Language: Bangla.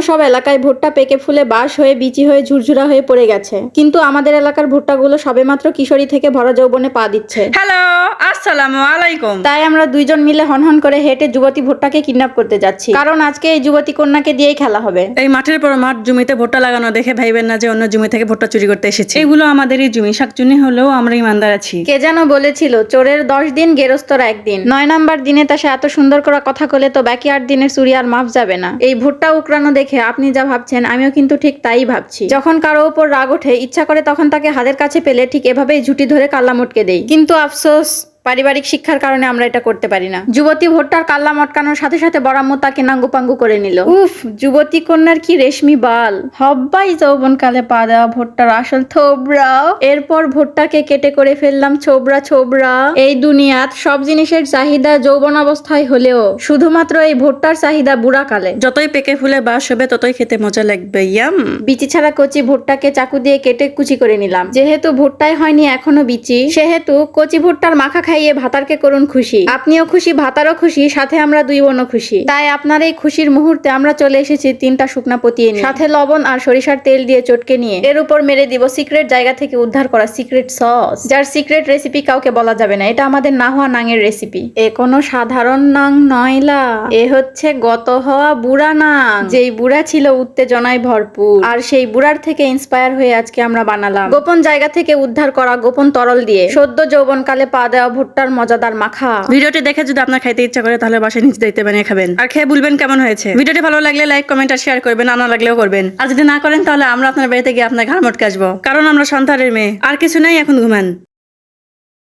সব এলাকায় ভুট্টা পেকে ফুলে বাস হয়ে, বিচি হয়ে, ঝুরঝুরা হয়ে পড়ে গেছে। কিন্তু আমাদের এলাকার ভুট্টাগুলো সবেমাত্র কিশোরী থেকে ভরা যৌবনে পা দিচ্ছে। হ্যালো আসসালামু আলাইকুম। তাই আমরা দুইজন মিলে হনহন করে হেঁটে যুবতী ভুট্টাকে কিডন্যাপ করতে যাচ্ছি। কারণ আজকে এই যুবতী কন্যাকে দিয়েই খেলা হবে। এই মাঠের পর মাঠ জমিতে ভুট্টা লাগানো দেখে ভাইবেন না যে অন্য জমি থেকে ভুট্টা চুরি করতে এসেছে। এগুলো আমাদেরই জমি শাকচুনি হলেও আমরা ইমানদার আছি। কে যেন বলেছিল চোরের দশ দিন গেরস্তর একদিন। নয় নাম্বার দিনে তা সে এত সুন্দর করে কথা কলে তো বাকি আট দিনের চুরি আর মাফ যাবে না। এই ভুট্টা উকরানো দেখে আপনি যা ভাবছেন আমিও কিন্তু ঠিক তাই ভাবছি। যখন কারও উপর রাগ ওঠে ইচ্ছা করে তখন তাকে হাতের কাছে পেলে ঠিক এভাবেই ঝুটি ধরে কাল্লা মটকে দেই। কিন্তু আফসোস পারিবারিক শিক্ষার কারণে আমরা এটা করতে পারি না। যুবতী ভুট্টার কাল্লা মটকানোর সাথে সাথে বরাম্ম তাকে নাঙ্গু পাঙ্গু করে নিল। উফ, যুবতী কন্যার কি রেশমি বাল। হব্বাই যৌবন কালে পা দেওয়া ভুট্টার আসল থোবরা এরপর ভুট্টাকে কেটে করে ফেললাম ছোবরা ছোবরা। এই দুনিয়াত সব জিনিসের চাহিদা যৌবন অবস্থায় হলেও, শুধুমাত্র এই ভুট্টার চাহিদা বুড়া কালে যতই পেকে ফুলে বাস হবে, ততই খেতে মজা লাগবে, ইয়াম। বিচি ছাড়া কচি ভুট্টাকে চাকু দিয়ে কেটে কুচি করে নিলাম। যেহেতু ভুট্টায় হয়নি এখনও বিচি, সেহেতু কচি ভুট্টার মাখা খাইয়ে ভাতারকে করুন খুশি। আপনিও খুশি, ভাতারও খুশি, সাথে আমরা দুই বোনও খুশি। তাই আপনার এই খুশির মুহূর্তে আমরা চলে এসেছি তিনটা শুকনা পতিয়ে নিয়ে। সাথে লবণ আর সরিষার তেল দিয়ে চটকে নিয়ে। এর উপর মেরে দিব সিক্রেট জায়গা থেকে উদ্ধার করা সিক্রেট সস। যার সিক্রেট রেসিপি কাউকে বলা যাবে না। এটা আমাদের না হওয়া নাঙের রেসিপি। এ কোনো সাধারণ নাং নয়লা এ হচ্ছে গত হওয়া বুড়া নাং। যেই বুড়া ছিল উত্তেজনায় ভরপুর। আর সেই বুড়ার থেকে ইন্সপায়ার হয়ে আজকে আমরা বানালাম। গোপন জায়গা থেকে উদ্ধার করা গোপন তরল দিয়ে। সদ্য যৌবনকালে পা দেওয়া ভুট্টার মজাদার মাখা। ভিডিওটি দেখে যদি আপনার খাইতে ইচ্ছা করে, তাহলে বাসায় নিচে দেখতে বানিয়ে খাবেন। আর খেয়ে বলবেন কেমন হয়েছে? ভিডিওটি ভালো লাগলে লাইক, কমেন্ট আর শেয়ার করবেন আনা লাগলেও করবেন। আর যদি না করেন, তাহলে আমরা আপনার বাড়িতে গিয়ে আপনার ঘাড় মটকে আসব। কারণ আমরা সন্তানের মেয়ে। আর কিছু নাই এখন ঘুমান।